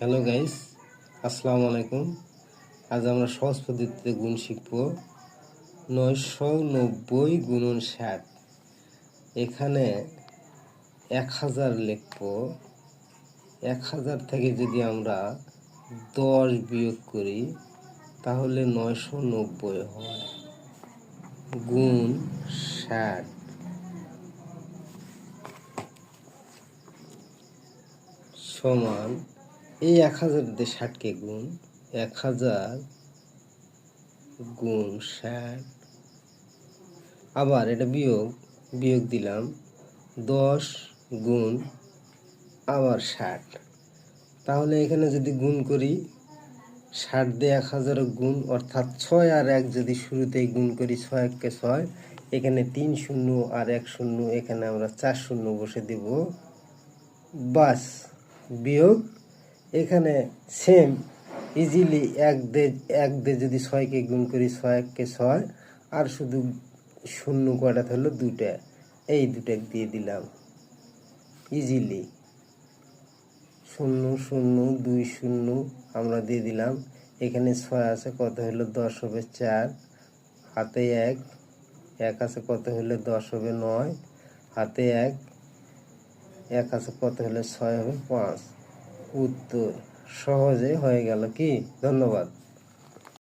Hello guys আসসালামু আলাইকুম আজ আমরা সহজ পদ্ধতিতে গুণ শিখব নয়শো নব্বই গুণন ষাট এখানে এক হাজার লিখব। এক হাজার থেকে যদি আমরা দশ বিয়োগ করি, তাহলে নয়শো নব্বই হয়। গুণ ষাট সমান এই এক হাজার দিয়ে ষাটকে গুণ, এক হাজার গুণ ষাট। আবার এটা বিয়োগ বিয়োগ দিলাম দশ গুণ, আবার ষাট। তাহলে এখানে যদি গুণ করি, ষাট দিয়ে এক হাজার গুণ, অর্থাৎ ছয় আর এক যদি শুরুতেই গুণ করি, ছয় এককে ছয়, এখানে তিন শূন্য আর এক শূন্য, এখানে আমরা চার শূন্য বসে দিব। বাস, বিয়োগ এখানে সেম ইজিলি এক দে এক দে যদি ছয়কে গুণ করি ছয় এককে ছয়, আর শুধু শূন্য কয়টা হলো দুটা এই দুটা দিয়ে দিলাম। ইজিলি শূন্য শূন্য, দুই, শূন্য আমরা দিয়ে দিলাম। এখানে ছয় আছে, কত হলো দশ হবে চার। হাতে এক এক আছে কত হলে দশ হবে নয়। হাতে এক এক আছে কত হলে ছয় হবে পাঁচ। উত্তর সহজে হয়ে গেল কি? ধন্যবাদ।